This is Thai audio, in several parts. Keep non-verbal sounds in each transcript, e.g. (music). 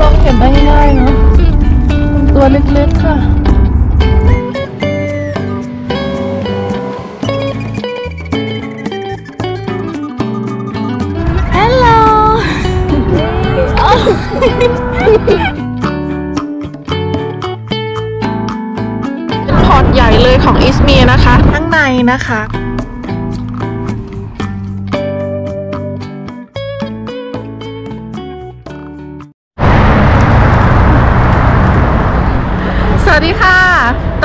ลองเห็นได้ง่ายๆเนาะตัวเล็กๆค่ะฮัลโหลพอร์ตใหญ่เลยของอิสเมียนะคะ ข้างในนะคะ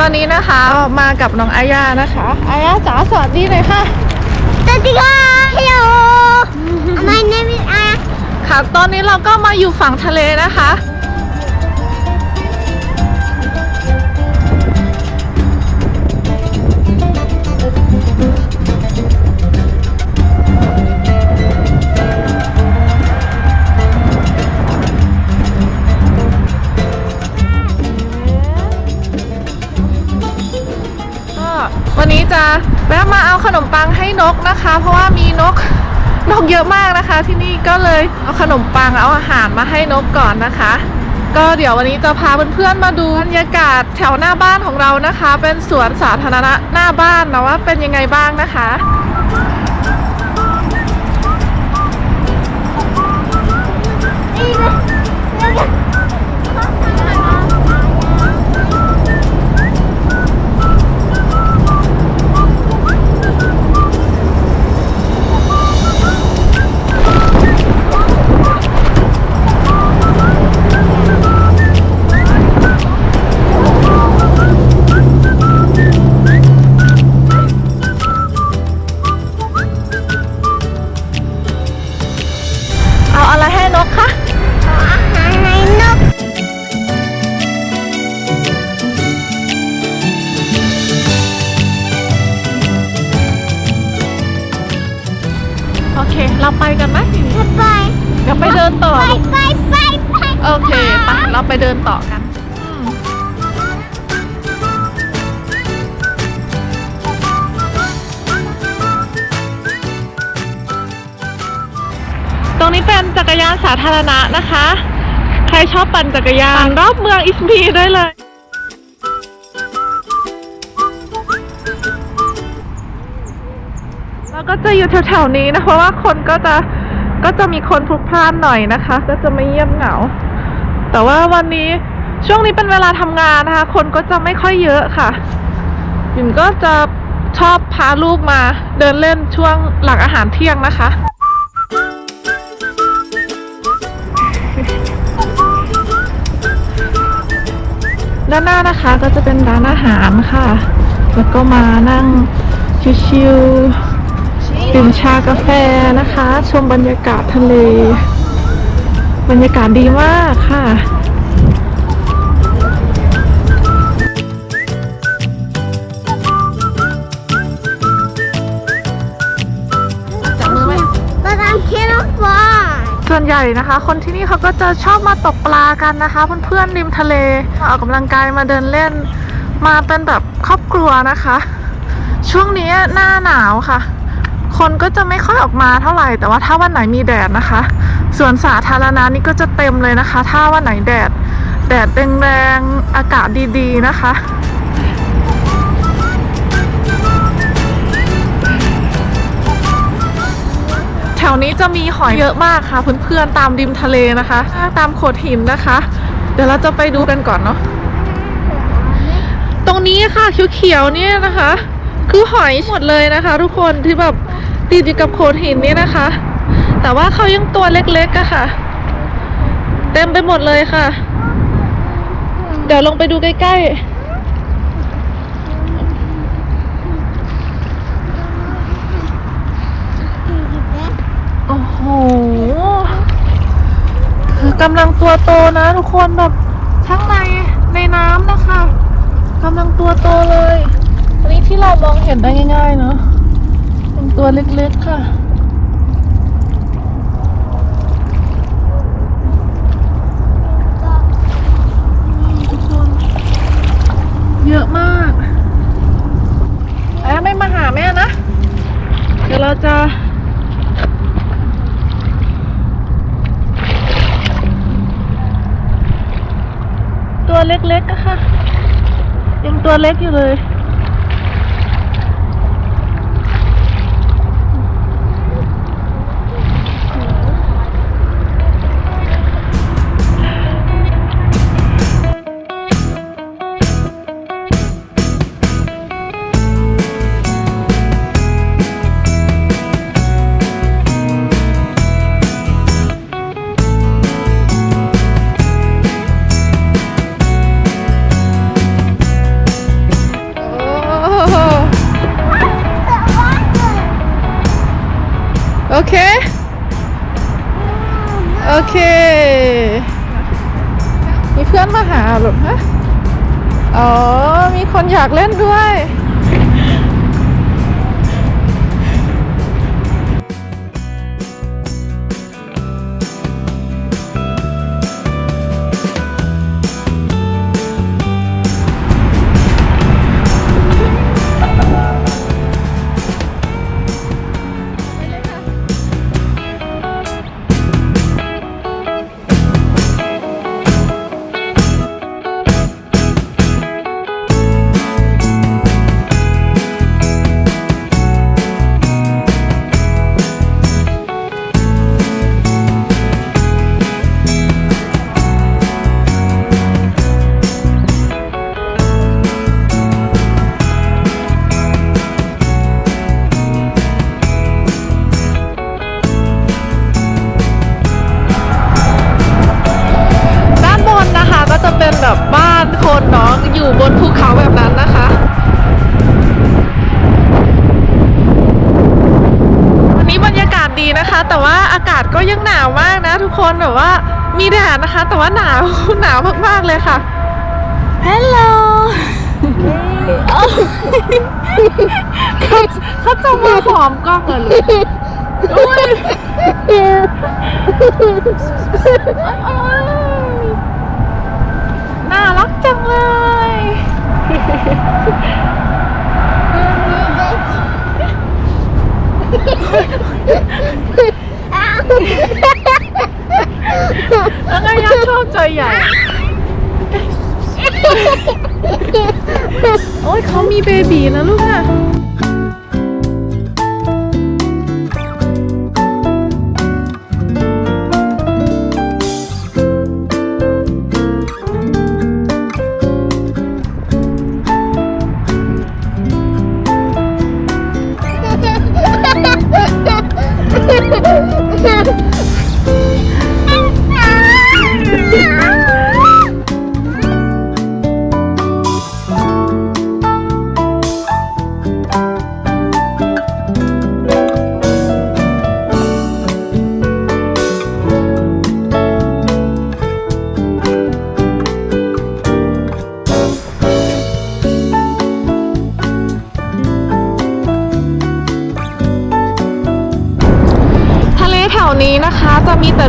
อนนี้นะคะมากับน้องอายานะคะอายาจ๋าสวัสดีเลยค่ะ Tadiga! Hello! My name is Aya. ค่ะตอนนี้เราก็มาอยู่ฝั่งทะเลนะคะ นมปังให้นกนะคะ เพราะว่ามีนกนกเยอะมากนะคะ ที่นี่ก็เลยเอาขนมปังเอาอาหารมาให้นกก่อนนะคะ ก็เดี๋ยววันนี้จะพาเพื่อนๆมาดูบรรยากาศแถวหน้าบ้านของเรานะคะ เป็นสวนสาธารณะหน้าบ้านนะว่าเป็นยังไงบ้างนะคะเไหม Bye. เดี๋ยวไปเดินต่อ Bye, bye, bye, bye. โอเคไปเราไปเดินต่อกันอืมตรงนี้เป็นจักรยานสาธารณะนะคะ ใครชอบปั่นจักรยานรอบเมืองอิสมีได้เลย แล้วก็จะอยู่แถวๆนี้นะเพราะว่าคนก็จะ ก็จะมีคนพลุกพล่านหน่อยนะคะ ก็จะไม่เงียบเหงา แต่ว่าวันนี้ช่วงนี้เป็นเวลาทำงานนะคะ คนก็จะไม่ค่อยเยอะค่ะหยิมก็จะชอบพาลูกมาเดินเล่นช่วงหลังอาหารเที่ยงนะคะด้านหน้านะคะก็จะเป็นร้านอาหารค่ะ แล้วก็มานั่งชิวๆ ดื่มชากาแฟนะคะ ชมบรรยากาศทะเล บรรยากาศดีมากค่ะจับมือไหม But I'm cannot fly. ส่วนใหญ่นะคะ คนที่นี่เขาก็จะชอบมาตกปลากันนะคะ เพื่อนๆริมทะเลมาออกกำลังกายมาเดินเล่น มาเป็นแบบครอบครัวนะคะ ช่วงนี้หน้าหนาวค่ะ คนก็จะไม่ค่อยออกมาเท่าไหร่ แต่ว่าถ้าวันไหนมีแดดนะคะส่วนสาธารณะนี่ก็จะเต็มเลยนะคะ ถ้าวันไหนแดด แดดแรงๆอากาศดีๆนะคะแถวนี้จะมีหอยเยอะมากค่ะเพื่อนๆตามริมทะเลนะคะ ตามโขดหินนะคะ เดี๋ยวเราจะไปดูกันก่อนเนาะตรงนี้ค่ะเขียวๆเนี่ยนะคะ คือหอยหมดเลยนะคะ ทุกคนที่แบบ ติดอยู่กับโขดหินนี่นะคะ แต่ว่าเขายังตัวเล็กๆอะค่ะ เต็มไปหมดเลยค่ะ เดี๋ยวลงไปดูใกล้ๆโอ้โห คือกำลังตัวโตนะทุกคนแบบข้งในในน้ำนะคะกำลังตัวโตเลยอันนี้ที่เรามองเห็นได้ง่ายๆเนาะ ตัวเล็กๆค่ะ เยอะมากแอบไม่มาหาแม่นะ เดี๋ยวเราจะตัวเล็กๆอะค่ะ ยังตัวเล็กอยู่เลย แบบเอฮะอ๋อ มีคนอยากเล่นด้วย คนแบบว่ามีแดดนะคะ แต่ว่าหนาวหนาวมากๆเลยค่ะฮัลโหลเขาเขาจะมาหอมกล้องเหรอลูกอุ๊ยน่ารักจังเลย แล้วก็ยักษ์ชอบใจใหญ่ โอ้ยเขามีเบบีนะลูกน่ะ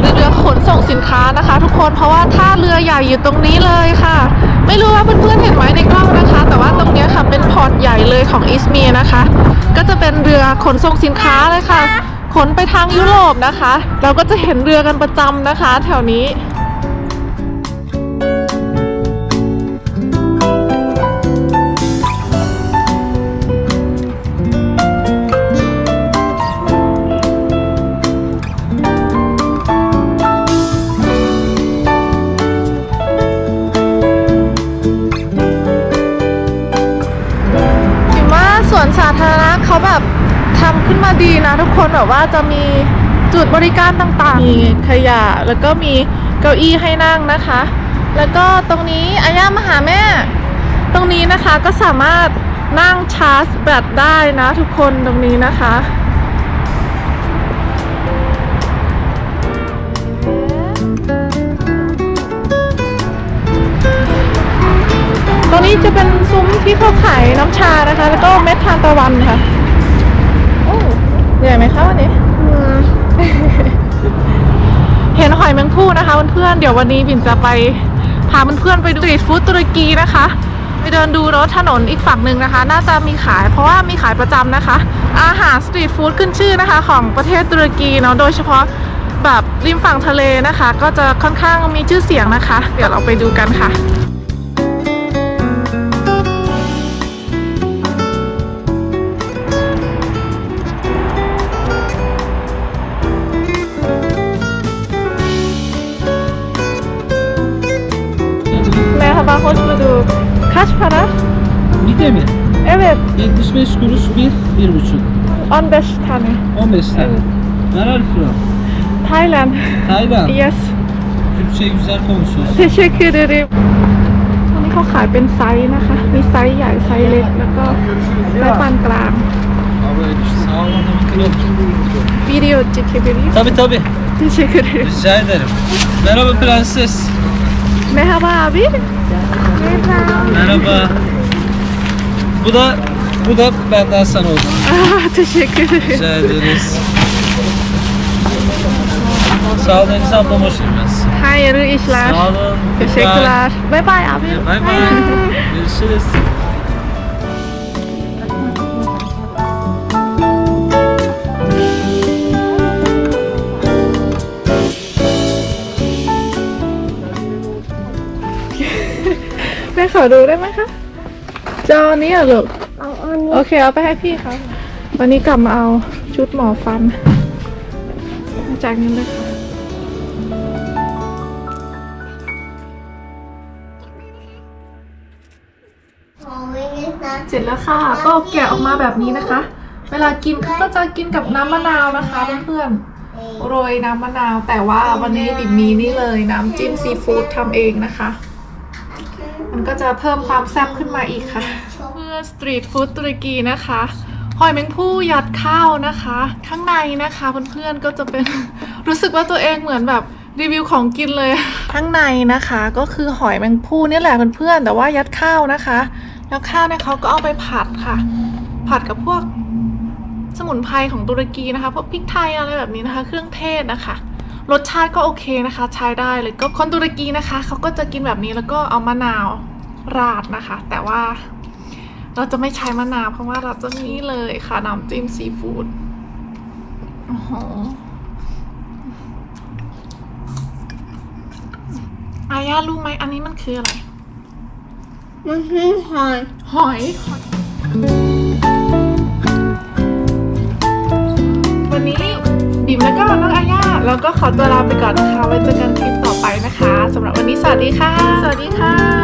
แต่เรือขนส่งสินค้านะคะ ทุกคนเพราะว่าท่าเรือใหญ่อยู่ตรงนี้เลยค่ะ ไม่รู้ว่าเพื่อนๆเห็นไหมในกล้องนะคะ แต่ว่าตรงนี้ค่ะเป็นพอร์ตใหญ่เลยของอิสเมียนะคะ ก็จะเป็นเรือขนส่งสินค้าเลยค่ะ ขนไปทางยุโรปนะคะ เราก็จะเห็นเรือกันประจำนะคะ แถวนี้ คนแบบว่าจะมีจุดบริการต่างๆ มีขยะแล้วก็มีเก้าอี้ให้นั่งนะคะ แล้วก็ตรงนี้อาย่ามาหาแม่ ตรงนี้นะคะก็สามารถนั่งชาร์จแบตได้นะทุกคนตรงนี้นะคะตรงนี้จะเป็นซุ้มที่เขาขายน้ำชานะคะ แล้วก็เม็ดทานตะวันค่ะ ใหญ่ไหมคะวันนี้ เห็นหอยแมงผู้นะคะเพื่อนๆเดี๋ยววันนี้บินจะไปพาเพื่อนๆไปดูสตรีทฟู้ดตุรกีนะคะ ไปเดินดูรถถนนอีกฝั่งหนึ่งนะคะ น่าจะมีขายเพราะว่ามีขายประจำนะคะ อาหารสตรีทฟู้ดขึ้นชื่อนะคะ ของประเทศตุรกีเนาะโดยเฉพาะแบบริมฝั่งทะเลนะคะ ก็จะค่อนข้างมีชื่อเสียงนะคะ เดี๋ยวเราไปดูกันค่ะ hoş bulduk. Kaç para? Mide mi? Evet, 75 kuruş bir, bir buçuk. 15 tane. 15 tane. Evet. Where are you from? Thailand. Tayland. Yes. Türkçe güzel konuşuyorsun. เทเชคือเดริวันนี้เขาขายเป็นไซส์นะคะ มีไซส์ใหญ่ ไซส์เล็ก แล้วก็ไซส์ปานกลาง Sağ olun. mikrofon. วิดีโอจิตเคบิลิ Tabii tabii. Teşekkür ederim. Rica ederim. Merhaba prenses. Merhaba abi. Merhaba. Bu da bu da benden sana olsun. (laughs) Aa, teşekkür ederim. Rica ederiz. Sağ olun Deniz ablam hoş geldiniz. Hayırlı işler. Sağ olun. Teşekkürler. Bye bye abi. Bay bay. Görüşürüz. ขอดูได้ไหมคะ จอนี้เหรอลูก เอาอันนี้โอเคเอาไปให้พี่เขาวันนี้กลับมาเอาชุดหมอฟันมาจ่ายเงินด้วยค่ะของไม่ได้นะเสร็จแล้วค่ะ ก็แกะออกมาแบบนี้นะคะ เวลากินเขาก็จะกินกับน้ำมะนาวนะคะเพื่อนๆโรยน้ำมะนาว แต่ว่าวันนี้บิบมีนี่เลยน้ำจิ้มซีฟู้ดทำเองนะคะ มันก็จะเพิ่มความแซ่บขึ้นมาอีกค่ะ เพื่อสตรีทฟู้ดตุรกีนะคะหอยแมงผู้ยัดข้าวนะคะ ข้างในนะคะเพื่อนๆก็จะเป็น รู้สึกว่าตัวเองเหมือนแบบรีวิวของกินเลย ข้างในนะคะ ก็คือหอยแมงผู้นี่แหละเพื่อนๆแต่ว่ายัดข้าวนะคะ แล้วข้าวเนี่ยเขาก็เอาไปผัดค่ะ ผัดกับพวกสมุนไพรของตุรกีนะคะพวกพริกไทยอะไรแบบนี้นะคะ เครื่องเทศนะคะ รสชาติก็โอเคนะคะ ใช้ได้เลยก็คนตุรกีนะคะเขาก็จะกินแบบนี้แล้วก็เอามะนาวราดนะคะ แต่ว่าเราจะไม่ใช้มะนาวเพราะว่าเราจะมีนี่เลยค่ะน้ำจิ้มซีฟู้ดโอ้โหอาญารู้ไหมอันนี้มันคืออะไร มันคือหอย หอยวันนี้ บิมแล้วก็น้องอาญา แล้วก็ขอตัวลาไปก่อนนะคะไว้เจอกันคลิปต่อไปนะคะสำหรับวันนี้สวัสดีค่ะ สวัสดีค่ะ